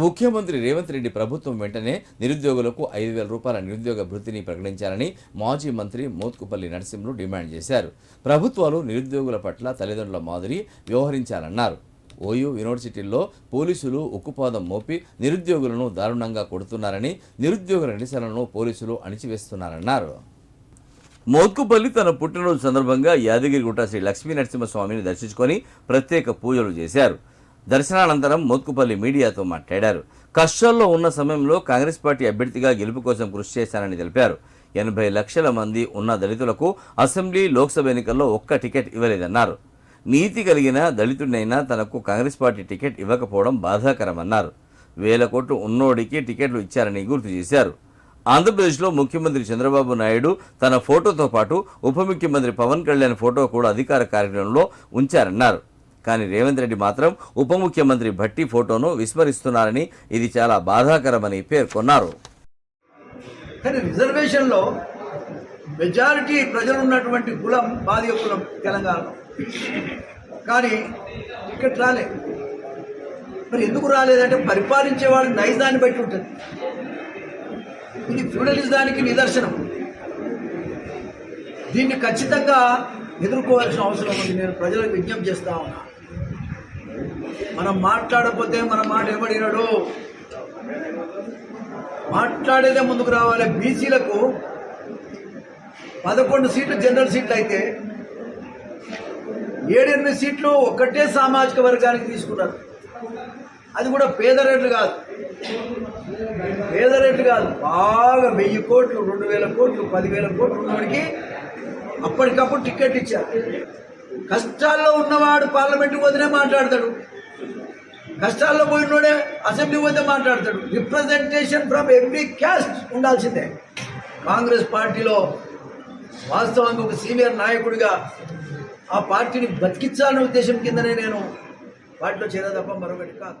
ముఖ్యమంత్రి రేవంత్ రెడ్డి ప్రభుత్వం వెంటనే నిరుద్యోగులకు ఐదు వేల రూపాయల నిరుద్యోగ భృతిని ప్రకటించాలని మాజీ మంత్రి మోత్కుపల్లి నరసింహులు డిమాండ్ చేశారు. ప్రభుత్వాలు నిరుద్యోగుల పట్ల తల్లిదండ్రుల మాదిరి వ్యవహరించాలన్నారు. ఓయూ యూనివర్సిటీల్లో పోలీసులు ఉక్కుపాదం మోపి నిరుద్యోగులను దారుణంగా కొడుతున్నారని నిరుద్యోగుల నిరసనలను పోలీసులు అణిచివేస్తున్నారన్నారు. మోత్కుపల్లి తన పుట్టినరోజు సందర్భంగా యాదగిరిగుట్ట శ్రీ లక్ష్మీ నరసింహస్వామిని దర్శించుకొని ప్రత్యేక పూజలు చేశారు. దర్శనానంతరం మోత్కుపల్లి మీడియాతో మాట్లాడారు. కష్టాల్లో ఉన్న సమయంలో కాంగ్రెస్ పార్టీ అభ్యర్థిగా గెలుపు కోసం కృషి చేశానని తెలిపారు. ఎనభై లక్షల మంది ఉన్న దళితులకు అసెంబ్లీ లోక్సభ ఎన్నికల్లో ఒక్క టికెట్ ఇవ్వలేదన్నారు. నీతి కలిగిన దళితుడినైనా తనకు కాంగ్రెస్ పార్టీ టికెట్ ఇవ్వకపోవడం బాధాకరమన్నారు. వేల కోట్లు ఉన్నోడికి టికెట్లు ఇచ్చారని గుర్తు చేశారు. ఆంధ్రప్రదేశ్లో ముఖ్యమంత్రి చంద్రబాబు నాయుడు తన ఫోటోతో పాటు ఉప ముఖ్యమంత్రి పవన్ కళ్యాణ్ ఫోటో కూడా అధికార కార్యక్రమంలో ఉంచారన్నారు. కానీ రేవంత్ రెడ్డి మాత్రం ఉప ముఖ్యమంత్రి భట్టి ఫోటోను విస్మరిస్తున్నారని ఇది చాలా బాధాకరమని పేర్కొన్నారు. కానీ రిజర్వేషన్లో మెజారిటీ ప్రజలు ఉన్నటువంటి కులం బాధ్య కులం తెలంగాణలో కానీ టికెట్ రాలే. మరి ఎందుకు రాలేదంటే పరిపాలించే వాళ్ళ నైజాన్ని బట్టి ఉంటుంది. ఇది ఫ్యూడలిజానికి నిదర్శనం. దీన్ని ఖచ్చితంగా ఎదుర్కోవాల్సిన అవసరం ఉంది. నేను ప్రజలకు విజ్ఞప్తి చేస్తా ఉన్నాను మనం మాట్లాడకపోతే మన మాట ఎవడినడు మాట్లాడేదే ముందుకు రావాలి. బీసీలకు పదకొండు సీట్లు జనరల్ సీట్లు అయితే ఏడెనిమిది సీట్లు ఒకటే సామాజిక వర్గానికి తీసుకున్నారు అది కూడా పేద రేట్లు కాదు. పేద రేట్లు కాదు. బాగా వెయ్యి కోట్లు రెండు వేల కోట్లు పదివేల కోట్లు ఉన్నవాడికి అప్పటికప్పుడు టికెట్ ఇచ్చారు. కష్టాల్లో ఉన్నవాడు పార్లమెంట్కి పోతేనే మాట్లాడతాడు. కష్టాల్లో పోయినోడే అసెంబ్లీ పోతే మాట్లాడతాడు. రిప్రజెంటేషన్ ఫ్రమ్ ఎవ్రీ క్యాస్ట్ ఉండాల్సిందే. కాంగ్రెస్ పార్టీలో వాస్తవంగా ఒక సీనియర్ నాయకుడిగా ఆ పార్టీని బతికించాలనే ఉద్దేశం కిందనే నేను పార్టీలో చేరే తప్ప మరొకటి కాదు.